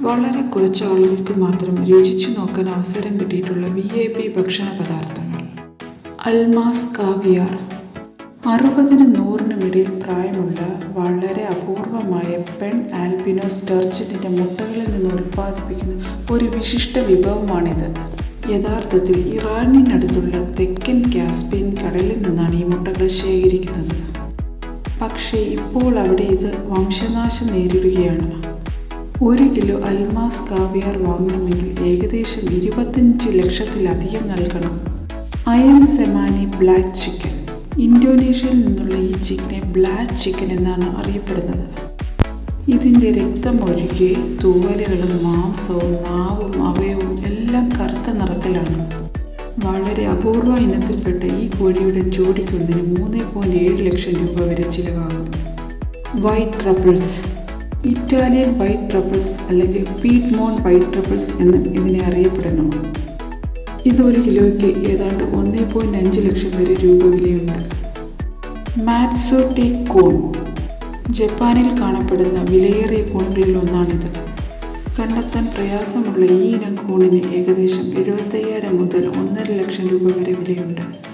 വളരെ കുറച്ച് ആളുകൾക്ക് മാത്രം രുചിച്ചു നോക്കാൻ അവസരം കിട്ടിയിട്ടുള്ള വി ഐ പി ഭക്ഷണ പദാർത്ഥങ്ങൾ. അൽമാസ് കാവിയാർ. അറുപതിനും നൂറിനും ഇടയിൽ പ്രായമുള്ള വളരെ അപൂർവമായ പെൺ ആൽപിനോസ് സ്റ്റർച്ചിന്റെ മുട്ടകളിൽ നിന്ന് ഉൽപ്പാദിപ്പിക്കുന്ന ഒരു വിശിഷ്ട വിഭവമാണിത്. യഥാർത്ഥത്തിൽ ഇറാനിനടുത്തുള്ള തെക്കൻ കാസ്പിയൻ കടലിൽ നിന്നാണ് ഈ മുട്ടകൾ ശേഖരിക്കുന്നത്. പക്ഷേ ഇപ്പോൾ അവിടെ ഇത് വംശനാശം നേരിടുകയാണ്. ഒരു കിലോ അൽമാസ് കാവിയാർ വാങ്ങണമെങ്കിൽ ഏകദേശം ഇരുപത്തഞ്ച് ലക്ഷത്തിലധികം നൽകണം. അയം സെമാനി ബ്ലാക്ക് ചിക്കൻ. ഇന്തോനേഷ്യയിൽ നിന്നുള്ള ഈ ചിക്കനെ ബ്ലാക്ക് ചിക്കൻ എന്നാണ് അറിയപ്പെടുന്നത്. ഇതിന്റെ രക്തം ഒഴുകെ തൂവലുകളും മാംസവും നാവും അവയവും എല്ലാം കറുത്ത നിറത്തിലാണ്. വളരെ അപൂർവ ഇനത്തിൽപ്പെട്ട ഈ കോഴിയുടെ ജോഡിക്കൊന്നിന് മൂന്ന് പോയിന്റ് ഏഴ് ലക്ഷം രൂപ വരെ ചിലവാകും. White truffles Italian white truffles അല്ലെങ്കിൽ പീറ്റ് മോൺ വൈറ്റ് ട്രഫിൾസ് എന്നും ഇതിനെ അറിയപ്പെടുന്നു. ഇത് ഒരു കിലോയ്ക്ക് ഏതാണ്ട് ഒന്നേ പോയിന്റ് അഞ്ച് ലക്ഷം വരെ രൂപ വിലയുണ്ട്. മാറ്റ്സോട്ടി കോൺ. ജപ്പാനിൽ കാണപ്പെടുന്ന വിലയേറിയ കോണുകളിൽ ഒന്നാണിത്. കണ്ടെത്താൻ പ്രയാസമുള്ള ഈ ഇനം കോണിന് ഏകദേശം എഴുപത്തയ്യായിരം മുതൽ ഒന്നര ലക്ഷം രൂപ വരെ വിലയുണ്ട്.